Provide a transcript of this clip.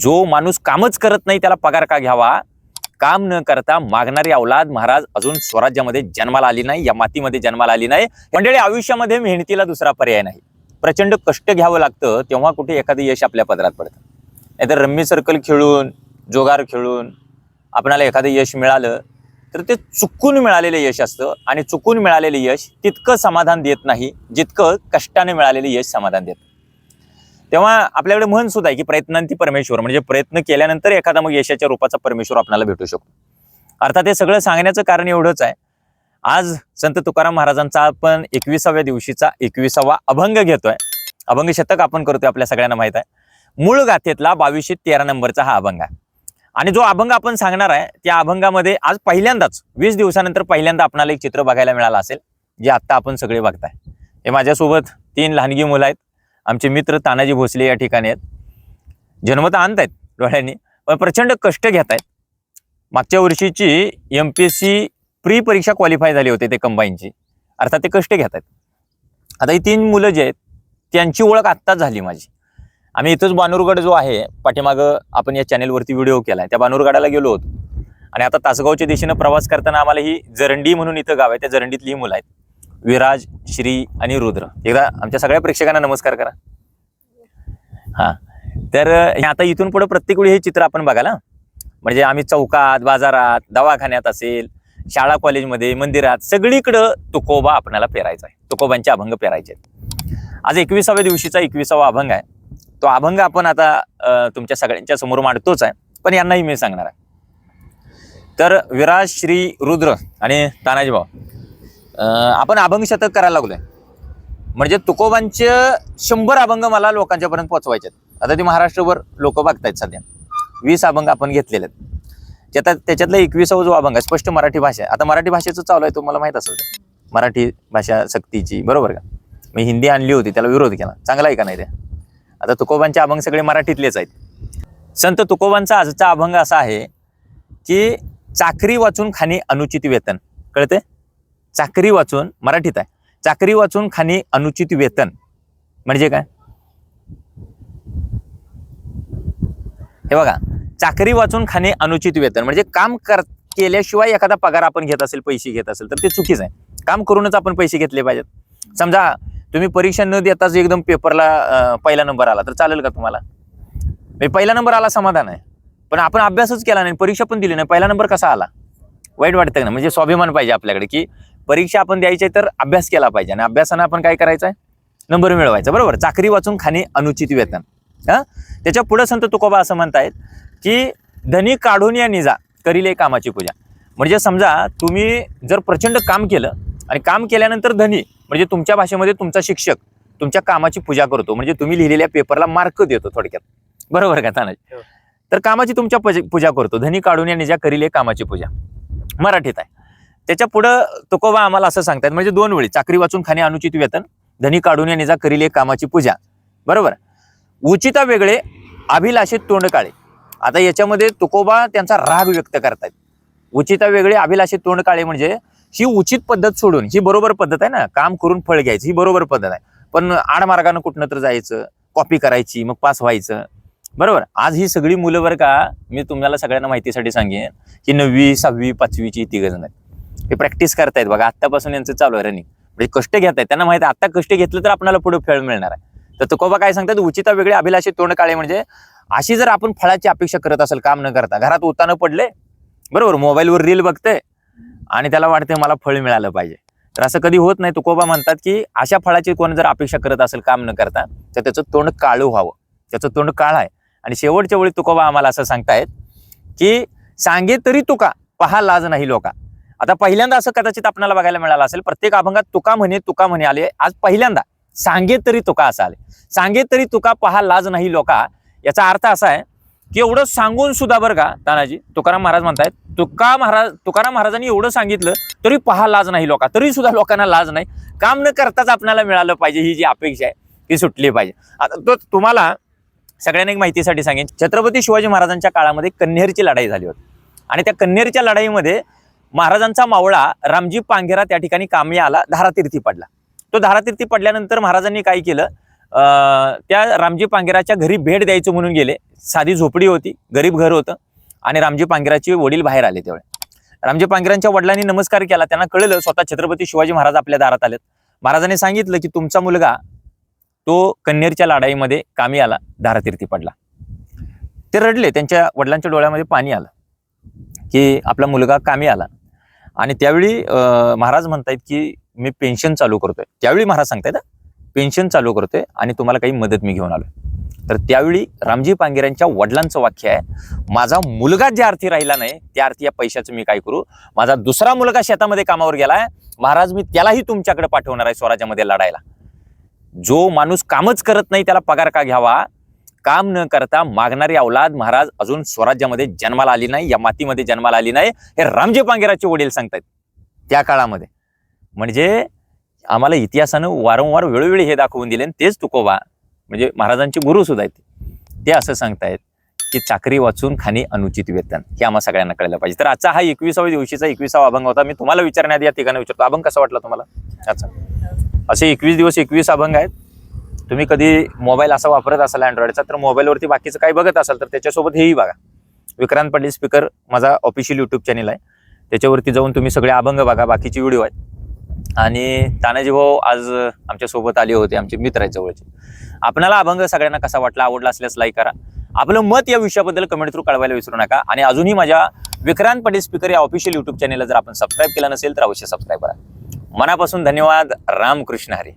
जो माणूस कामच करत नाही त्याला पगार का घ्यावा? काम न करता मागणारी अवलाद महाराज अजून स्वराज्यामध्ये जन्माला आली नाही या मातीमध्ये जन्माला आली नाही. मंडळी आयुष्यामध्ये मेहनतीला दुसरा पर्याय नाही. प्रचंड कष्ट घ्यावं लागतं तेव्हा कुठे एखादं यश आपल्या पदरात पडतं. नाहीतर रम्मी सर्कल खेळून जोगार खेळून आपणाला एखादं यश मिळालं तर ते चुकून मिळालेलं यश असतं आणि चुकून मिळालेलं यश तितकं समाधान देत नाही जितकं कष्टाने मिळालेलं यश समाधान देतं तेव्हा आपल्याकडे म्हण सुद्धा आहे की प्रयत्नांती परमेश्वर. म्हणजे प्रयत्न केल्यानंतर एखादा मग यशाच्या रूपाचा परमेश्वर आपल्याला भेटू शकतो. अर्थात हे सगळं सांगण्याचं कारण एवढंच आहे. आज संत तुकाराम महाराजांचा आपण एकविसाव्या दिवशीचा एकविसावा अभंग घेतोय. अभंग शतक आपण करतोय आपल्या सगळ्यांना माहीत आहे. मूळ गाथेतला बावीसशे तेरा नंबरचा हा अभंग आहे. आणि जो अभंग आपण सांगणार आहे त्या अभंगामध्ये आज पहिल्यांदाच वीस दिवसानंतर पहिल्यांदा आपणाला एक चित्र बघायला मिळालं असेल जे आत्ता आपण सगळे बघताय. हे माझ्यासोबत तीन लहानगी मुलं आहेत. आमचे मित्र तानाजी भोसले या ठिकाणी आहेत. जन्मत आणत आहेत डोळ्यांनी पण प्रचंड कष्ट घेत आहेत मागच्या वर्षीची M P S C pre परीक्षा क्वालिफाय झाली होते ते कंबाईनची अर्थात ते कष्ट घेत आहेत आता ही तीन मुलं जे आहेत त्यांची ओळख आत्ताच झाली माझी. आम्ही इथंच बानूरगड जो आहे पाठीमागं आपण या चॅनेलवरती व्हिडिओ केला आहे त्या बानूरगडाला गेलो होतो. आणि आता तासगावच्या दिशेनं प्रवास करताना आम्हाला ही जरंडी म्हणून इथं गाव आहे त्या जरंडीतली ही मुलं आहेत. विराज श्री आणि रुद्र. एकदा आमच्या सगळ्या प्रेक्षकांना नमस्कार करा. हां. तर आता इथून पुढे प्रत्येक वेळी हे चित्र आपण बघायला. म्हणजे आम्ही चौकात बाजारात दवाखान्यात असेल शाळा कॉलेजमध्ये मंदिरात सगळीकडं तुकोबा आपल्याला पेरायचा आहे. तुकोबांचे अभंग पेरायचे आहेत. आज एकविसाव्या दिवशीचा एकविसावा अभंग आहे. तो अभंग आपण आता तुमच्या सगळ्यांच्या समोर मांडतोच आहे. पण यांनाही मी सांगणार आहे. तर विराज श्री रुद्र आणि तानाजी भाऊ आपण अभंग शतक करायला लागलोय. म्हणजे तुकोबांचे शंभर अभंग मला लोकांच्यापर्यंत पोहोचवायचे आहेत आता ते महाराष्ट्रभर लोक बघतायत सध्या. वीस अभंग आपण घेतलेले आहेत. त्याच्यात त्याच्यातला एकविसावा जो अभंग आहे स्पष्ट मराठी भाषा आता मराठी भाषेचं चालू आहे तुम्हाला माहीत असेल. मराठी भाषा सक्तीची बरोबर का? मी हिंदी आणली होती त्याला विरोध केला. चांगला आहे का नाही ते? आता तुकोबांचे अभंग सगळे मराठीतलेच आहेत. संत तुकोबांचा आजचा अभंग असा आहे की चाकरी वाचून खाणे अनुचित वेतन. कळते चाकरी वाचून मराठीत आहे. चाकरी वाचून खाणे अनुचित वेतन. म्हणजे काय? हे बघा चाकरी वाचून खाणे अनुचित वेतन. म्हणजे काम कर केल्याशिवाय एखादा पगार आपण घेत असेल पैसे घेत असेल तर ते चुकीचं आहे. काम करूनच आपण पैसे घेतले पाहिजेत. समजा तुम्ही परीक्षा न देताच एकदम पेपरला पहिला नंबर आला तर चालेल का तुम्हाला? म्हणजे पहिला नंबर आला समाधान आहे. पण आपण अभ्यासच केला नाही परीक्षा पण दिली नाही पहिला नंबर कसा आला? वाईट वाटतं ना म्हणजे स्वाभिमान पाहिजे आपल्याकडे की परीक्षा आपण द्यायची आहे तर अभ्यास केला पाहिजे. आणि अभ्यासानं आपण काय करायचं आहे नंबर मिळवायचा. बरोबर? चाकरी वाचून खाणे अनुचित वेतन. हा? त्याच्या पुढे संत तुकोबा असं म्हणतायत की धनी काढून या निजा करीले कामाची पूजा. म्हणजे समजा तुम्ही जर प्रचंड काम केलं आणि काम केल्यानंतर धनी म्हणजे तुमच्या भाषेमध्ये तुमचा शिक्षक तुमच्या कामाची पूजा करतो. म्हणजे तुम्ही लिहिलेल्या पेपरला मार्क देतो थोडक्यात. बरोबर का तानाजी? हो. तर कामाची तुमच्या पूजा- पूजा करतो. धनी काढून या निजा करीले कामाची पूजा. मराठीत आहे. त्याच्या पुढं तुकोबा आम्हाला असं सांगतात म्हणजे दोन वेळी चाकरी वाचून खाणे अनुचित वेतन धनी काढून या निजा करीले कामाची पूजा. बरोबर? उचिता वेगळे अभिलाषित तोंड काळे आता याच्यामध्ये तुकोबा त्यांचा राग व्यक्त करतायत. उचिता वेगळे अभिलाषित तोंड काळे म्हणजे ही उचित पद्धत सोडून ही बरोबर पद्धत आहे ना? काम करून फळ घ्यायचं ही बरोबर पद्धत आहे. पण आडमार्गानं कुठनं तर जायचं कॉपी करायची मग पास व्हायचं. बरोबर? आज ही सगळी मुलं बरं का मी तुम्हाला सगळ्यांना माहितीसाठी सांगेन ही नववी सहावी पाचवीची तिघ जण आहेत. हे प्रॅक्टिस करतायत बघा. आत्तापासून यांचं चालू आहे रनिंग म्हणजे कष्ट घेत आहेत त्यांना माहिती आहे आता कष्ट घेतलं तर आपल्याला पुढे फळ मिळणार आहे. तर तुकोबा काय सांगतात? उचिता वेगळे अभिलाषित तोंड काळे म्हणजे अशी जर आपण फळाची अपेक्षा करत असेल काम न करता घरात उतानं पडले बरोबर मोबाईलवर रील बघते आणि त्याला वाटते मला फळ मिळालं पाहिजे. तर असं कधी होत नाही. तुकोबा म्हणतात की अशा फळाची कोण जर अपेक्षा करत असेल काम न करता तर त्याचं तोंड काळू व्हावं. त्याचं तोंड काळ आहे. आणि शेवटच्या वेळी तुकोबा आम्हाला असं सांगतायत की सांगे तरी तुका पहा लाज नाही लोका. आता पहिल्यांदा असं कदाचित आपल्याला बघायला मिळालं असेल प्रत्येक अभंगात तुका म्हणे तुका म्हणे आले. आज पहिल्यांदा सांगे तरी तुका असं आले. सांगे तरी तुका पहा लाज नाही लोका. याचा अर्थ असा आहे की एवढं सांगून सुद्धा बरं का तानाजी? तुकाराम महाराज म्हणतायत तुका महाराज तुकाराम महाराजांनी एवढं सांगितलं तरी पहा लाज नाही लोका. तरी सुद्धा लोकांना लाज नाही. काम न करताच आपल्याला मिळालं पाहिजे ही जी अपेक्षा आहे ती सुटली पाहिजे. आता तो तुम्हाला सगळ्यांना एक माहितीसाठी सांगेन. छत्रपती शिवाजी महाराजांच्या काळामध्ये कन्हेरची लढाई झाली होती. आणि त्या कन्हेरच्या लढाईमध्ये महाराजांचा मावळा रामजी पांघेरा त्या ठिकाणी कामी आला धारातीर्थी पडला. तो धारातीर्थी पडल्यानंतर महाराजांनी काय केलं? अं, त्या रामजी पांगेराच्या घरी भेट द्यायचं म्हणून गेले. साधी झोपडी होती गरीब घर होतं आणि रामजी पांगेराचे वडील बाहेर आले तेवढे रामजी पांगेरांच्या वडिलांनी नमस्कार केला. त्यांना कळलं स्वतः छत्रपती शिवाजी महाराज आपल्या दारात आलेत. महाराजांनी सांगितलं की तुमचा मुलगा तो कन्नेरच्या लढाईमध्ये कामी आला धारातीर्थी पडला. ते रडले. त्यांच्या वडिलांच्या डोळ्यामध्ये पाणी आलं की आपला मुलगा कामी आला आणि त्यावेळी महाराज म्हणतायत की मी पेन्शन चालू करतोय. त्यावेळी महाराज सांगतायत पेन्शन चालू करतोय आणि तुम्हाला काही मदत मी घेऊन आलोय. तर त्यावेळी रामजी पांगेऱ्यांच्या वडिलांचं वाक्य आहे माझा मुलगा ज्या अर्थी राहिला नाही त्या अर्थी या पैशाचं मी काय करू? माझा दुसरा मुलगा शेतामध्ये कामावर गेलाय महाराज मी त्यालाही तुमच्याकडे पाठवणार आहे स्वराज्यामध्ये लढायला. जो माणूस कामच करत नाही त्याला पगार का घ्यावा? काम न करता मागणारी अवलाद महाराज अजून स्वराज्यामध्ये जन्माला आली नाही या मातीमध्ये जन्माला आली नाही हे रामजी पांगेराचे वडील सांगतायत त्या काळामध्ये. म्हणजे आम्हाला इतिहासानं वारंवार वेळोवेळी हे दाखवून दिले आणि तेच तुकोबा म्हणजे महाराजांचे गुरु सुद्धा आहेत ते. असं सांगतायत की चाकरी वाचून खाणे अनुचित वेतन हे आम्हा सगळ्यांना कळलं पाहिजे. तर आजचा हा एकविसाव्या दिवशीचा एकविसावा अभंग होता. मी तुम्हाला विचारण्यात या ठिकाणी विचारतो. अभंग कसा वाटला तुम्हाला? अच्छा असे एकवीस दिवस एकवीस अभंग आहेत. तुम्ही कधी मोबाईल असा वापरत असाल अँड्रॉइडचा तर मोबाईलवरती बाकीचं काही बघत असाल तर त्याच्यासोबत हेही बघा. विक्रांत पाटील स्पीकर माझा ऑफिशियल यूट्यूब चॅनल आहे. त्याच्यावरती जाऊन तुम्ही सगळे अभंग बघा बाकीचे व्हिडिओ आहेत. आणि तानाजी भाऊ आज आमच्यासोबत आले होते आमचे मित्र आहेत जवळचे. आपणाला अभंग सगळ्यांना कसा वाटला आवडला असल्यास लाईक करा. आपलं मत या विषयाबद्दल कमेंट थ्रू कळवायला विसरू नका. आणि अजूनही माझ्या विक्रांत पाटील स्पीकर या ऑफिशियल युट्यूब चॅनलला जर आपण सबस्क्राईब केलं नसेल तर अवश्य सबस्क्राईब करा. मनापासून धन्यवाद. रामकृष्ण हरी.